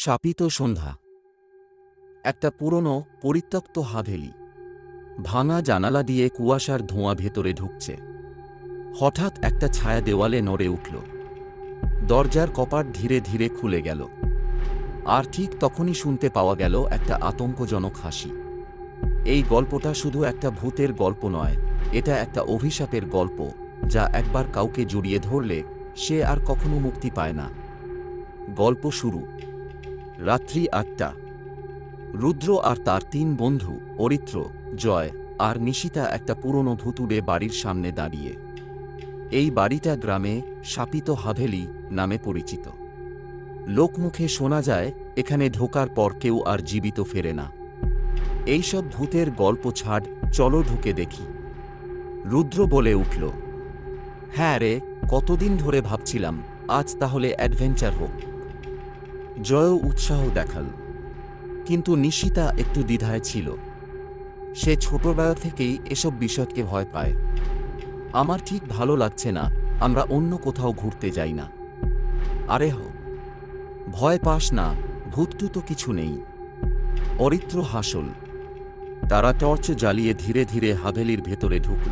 শাপিত সন্ধ্যা। একটা পুরনো পরিত্যক্ত হাভেলি। ভাঙা জানালা দিয়ে কুয়াশার ধোঁয়া ভেতরে ঢুকছে। হঠাৎ একটা ছায়া দেওয়ালে নড়ে উঠল। দরজার কপাট ধীরে ধীরে খুলে গেল। আর ঠিক তখনই শুনতে পাওয়া গেল একটা আতঙ্কজনক হাসি। এই গল্পটা শুধু একটা ভূতের গল্প নয়, এটা একটা অভিশাপের গল্প, যা একবার কাউকে জড়িয়ে ধরলে সে আর কখনো মুক্তি পায় না। গল্প শুরু। রাত্রি আটটা। রুদ্র আর তার তিন বন্ধু, অরিত্র, জয় আর নিশিতা একটা পুরনো ভুতুড়ে বাড়ির সামনে দাঁড়িয়ে। এই বাড়িটা গ্রামে শাপিত হাভেলি নামে পরিচিত। লোকমুখে শোনা যায়, এখানে ঢোকার পর কেউ আর জীবিত ফেরে না। এইসব ভূতের গল্প ছাড়, চলো ঢুকে দেখি। রুদ্র বলে উঠল হ্যাঁ রে, কতদিন ধরে ভাবছিলাম, আজ তাহলে অ্যাডভেঞ্চার হোক। জয়ও উৎসাহ দেখাল। কিন্তু নিশিতা একটু দ্বিধায় ছিল। সে ছোটবেলা থেকেই এসব বিষয়কে ভয় পায়। আমার ঠিক ভালো লাগছে না, আমরা অন্য কোথাও ঘুরতে যাই না। আরে হো, ভয় পাস না, ভূতটু তো কিছু নেই। অরিত্র হাসল। তারা টর্চ জ্বালিয়ে ধীরে ধীরে হাভেলির ভেতরে ঢুকল।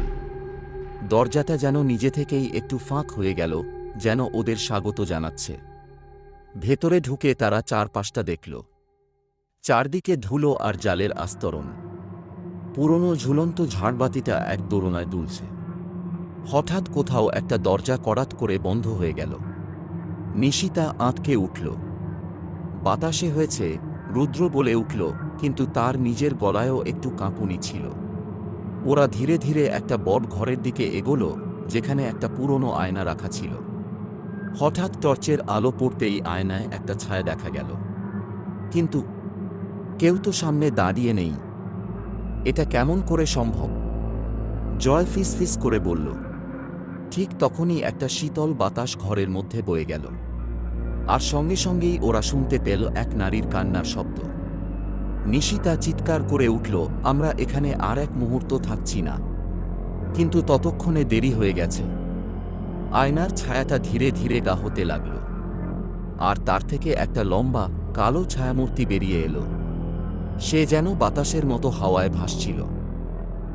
দরজাটা যেন নিজে থেকেই একটু ফাঁক হয়ে গেল, যেন ওদের স্বাগত জানাচ্ছে। ভেতরে ঢুকে তারা চারপাশটা দেখল। চারদিকে ধুলো আর জালের আস্তরণ। পুরনো ঝুলন্ত ঝাড়বাতিটা এক দোরনায় দুলছে। হঠাৎ কোথাও একটা দরজা করাত করে বন্ধ হয়ে গেল। নিশিতা আঁতকে উঠল। বাতাসে হয়েছে, রুদ্র বলে উঠল, কিন্তু তার নিজের গলায়ও একটু কাঁপুনি ছিল। ওরা ধীরে ধীরে একটা বট ঘরের দিকে এগোলো, যেখানে একটা পুরনো আয়না রাখা ছিল। হঠাৎ টর্চের আলো পড়তেই আয়নায় একটা ছায়া দেখা গেল। কিন্তু কেউ তো সামনে দাঁড়িয়ে নেই। এটা কেমন করে সম্ভব? জয় ফিস ফিস করে বলল, ঠিক তখনই একটা শীতল বাতাস ঘরের মধ্যে বয়ে গেল। আর সঙ্গে সঙ্গেই ওরা শুনতে পেল এক নারীর কান্নার শব্দ। নিশিতা চিৎকার করে উঠল, আমরা এখানে আর এক মুহূর্ত থাকছি না। কিন্তু ততক্ষণে দেরি হয়ে গেছে। আয়নার ছায়াটা ধীরে ধীরে গা হতে লাগল। আর তার থেকে একটা লম্বা, কালো ছায়ামূর্তি বেরিয়ে এলো। সে যেন বাতাসের মতো হাওয়ায় ভাসছিল।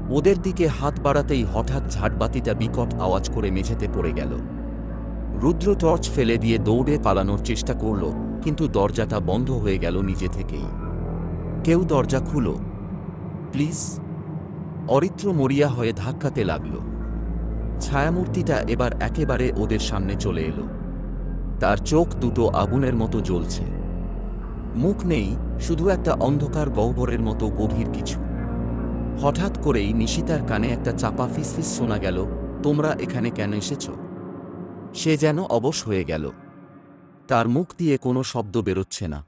ওদের দিকে হাত বাড়াতেই হঠাৎ ঝাড়বাতিটা বিকট আওয়াজ করে মেঝেতে পড়ে গেল। রুদ্র টর্চ ফেলে দিয়ে দৌড়ে পালানোর চেষ্টা করল, কিন্তু দরজাটা বন্ধ হয়ে গেল নিজে থেকেই। কেউ দরজা খুলো। প্লিজ। অরিত্র মরিয়া হয়ে ধাক্কাতে লাগল। ছায়ামূর্তিটা এবার একেবারে ওদের সামনে চলে এলো। তার চোখ দুটো আগুনের মতো জ্বলছে। মুখ নেই, শুধু একটা অন্ধকার গহ্বরের মতো গভীর কিছু। হঠাৎ করেই নিশিতার কানে একটা চাপা ফিসফিস শোনা গেল, তোমরা এখানে কেন এসেছ? সে যেন অবশ হয়ে গেল। তার মুখ দিয়ে কোনো শব্দ বেরোচ্ছে না।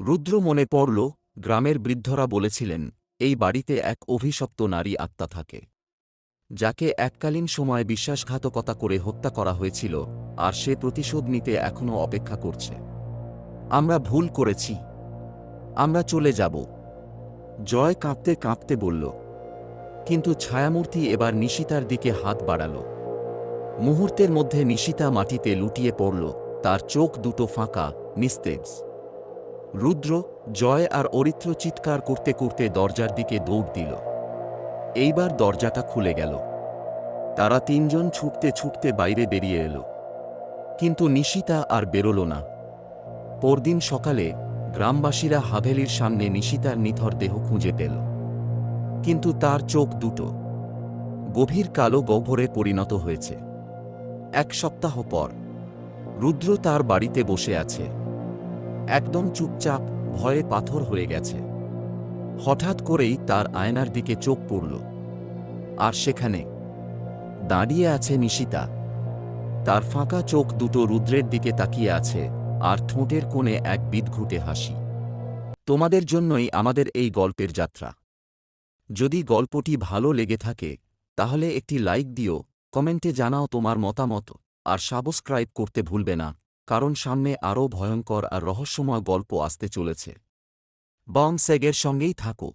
রুদ্র মনে পড়ল, গ্রামের বৃদ্ধরা বলেছিলেন, এই বাড়িতে এক অভিশপ্ত নারী আত্মা থাকে। যাকে এককালীন সময় বিশ্বাসঘাতকতা করে হত্যা করা হয়েছিল, আর সে প্রতিশোধ নিতে এখনও অপেক্ষা করছে। আমরা ভুল করেছি। আমরা চলে যাব। জয় কাঁপতে কাঁপতে বলল। কিন্তু ছায়ামূর্তি এবার নিশিতার দিকে হাত বাড়াল। মুহূর্তের মধ্যে নিশিতা মাটিতে লুটিয়ে পড়ল, তার চোখ দুটো ফাঁকা, নিস্তেজ। রুদ্র, জয় আর অরিত্র চিৎকার করতে করতে দরজার দিকে দৌড় দিল। এইবার দরজাটা খুলে গেল। তারা তিনজন ছুটতে ছুটতে বাইরে বেরিয়ে এলো। কিন্তু নিশিতা আর বেরোল না। পরদিন সকালে গ্রামবাসীরা হাভেলির সামনে নিশিতার নিথর দেহ খুঁজে পেল। কিন্তু তার চোখ দুটো। গভীর কালো গহ্বরে পরিণত হয়েছে। এক সপ্তাহ পর রুদ্র তার বাড়িতে বসে আছে। একদম চুপচাপ ভয়ে পাথর হয়ে গেছে। হঠাৎ করেই তার আয়নার দিকে চোখ পড়ল। আর সেখানে দাঁড়িয়ে আছে নিশিতা। তার ফাঁকা চোখ দুটো রুদ্রের দিকে তাকিয়ে আছে আর ঠোঁটের কোণে এক বিদঘুটে হাসি। তোমাদের জন্যই আমাদের এই গল্পের যাত্রা। যদি গল্পটি ভালো লেগে থাকে, তাহলে একটি লাইক দিও, কমেন্টে জানাও তোমার মতামত, আর সাবস্ক্রাইব করতে ভুলবে না, কারণ সামনে আরও ভয়ঙ্কর আর রহস্যময় গল্প আসতে চলেছে। বং সেগের সঙ্গেই থাকো।